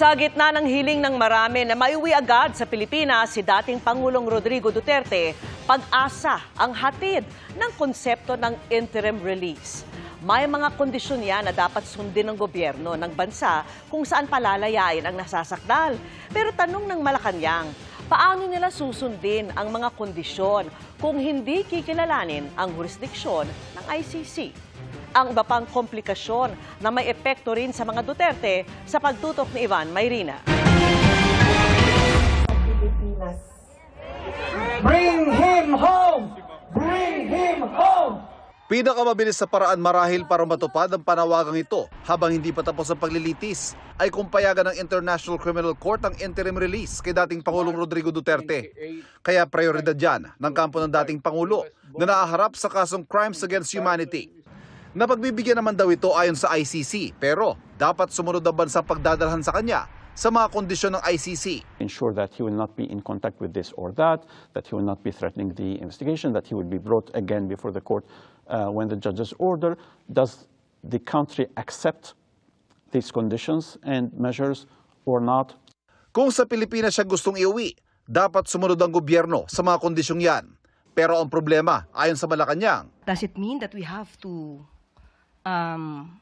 Sa gitna ng hiling ng marami na maiuwi agad sa Pilipinas si dating Pangulong Rodrigo Duterte, pag-asa ang hatid ng konsepto ng interim release. May mga kondisyon yan na dapat sundin ng gobyerno ng bansa kung saan palalayain ang nasasakdal. Pero tanong ng Malacanang, paano nila susundin ang mga kondisyon kung hindi kikilalanin ang jurisdiksyon ng ICC? Ang iba pang komplikasyon na may epekto rin sa mga Duterte sa pagtutok ni Ivan Mayrina. Bring him home! Bring him home! Pinakamabilis sa paraan marahil para matupad ang panawagang ito habang hindi pa tapos ang paglilitis ay kung payagan ng International Criminal Court ang interim release kay dating Pangulong Rodrigo Duterte. Kaya prioridad yan ng kampo ng dating Pangulo na naaharap sa kasong Crimes Against Humanity. Napagbibigyan naman daw ito ayon sa ICC pero dapat sumunod ang bansang pagdadalhan sa kanya sa mga kondisyon ng ICC. ensure that he will not be in contact with this or that, that he will not be threatening the investigation, that he will be brought again before the court uh, when the judge's order. Does the country accept these conditions and measures or not? Kung sa Pilipinas siya gustong iuwi, dapat sumunod ang gobyerno sa mga kondisyong yan. Pero ang problema, ayon sa Malacanang, Does it mean that we have to um,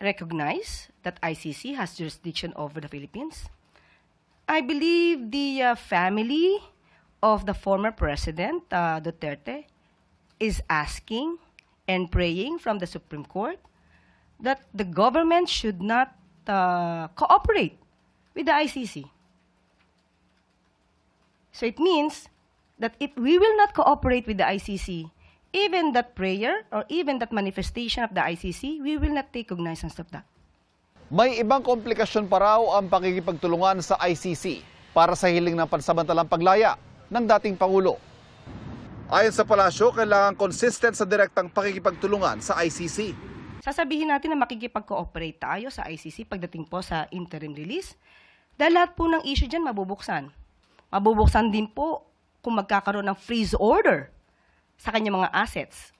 recognize that ICC has jurisdiction over the Philippines? I believe the uh, family of the former president, uh, Duterte, is asking and praying from the Supreme Court that the government should not uh, cooperate with the ICC. So it means that if we will not cooperate with the ICC, even that prayer or even that manifestation of the ICC, we will not take cognizance of that. may ibang komplikasyon pa raw ang pakikipagtulungan sa ICC para sa hiling ng pansamantalang paglaya ng dating Pangulo. Ayon sa palasyo, kailangan consistent sa direktang pakikipagtulungan sa ICC. Sasabihin natin na makikipag-cooperate tayo sa ICC pagdating po sa interim release dahil lahat po ng issue dyan mabubuksan. Mabubuksan din po kung magkakaroon ng freeze order sa kanyang mga assets.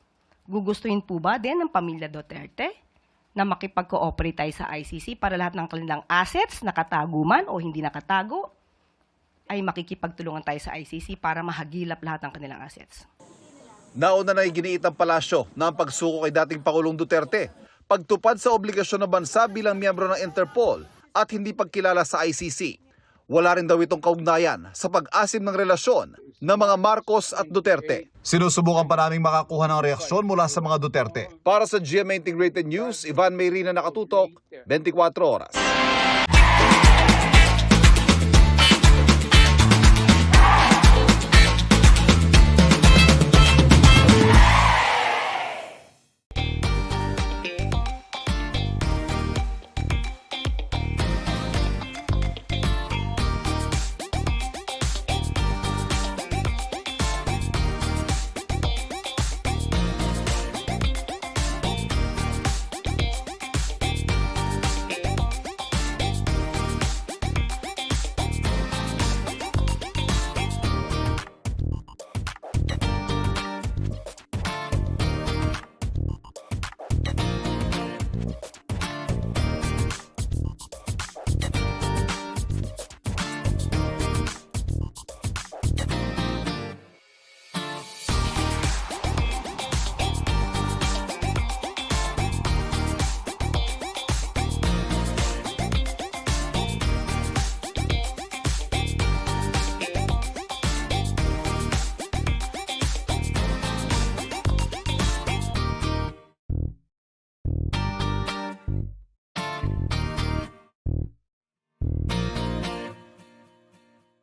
Gugustuhin po ba din ng pamilya Duterte na makipag-cooperate tayo sa ICC para lahat ng kanilang assets, nakatago man o hindi nakatago, ay makikipagtulungan tayo sa ICC para mahagilap lahat ng kanilang assets. Nauna na iginiit ang palasyo na ang pagsuko kay dating Pangulong Duterte, pagtupad sa obligasyon ng bansa bilang miyembro ng Interpol at hindi pagkilala sa ICC. Wala rin daw itong kaugnayan sa pag-asim ng relasyon ng mga Marcos at Duterte. Sinusubukan pa naming makakuha ng reaksyon mula sa mga Duterte. Para sa GMA Integrated News, Ivan Mayrina nakatutok, 24 oras.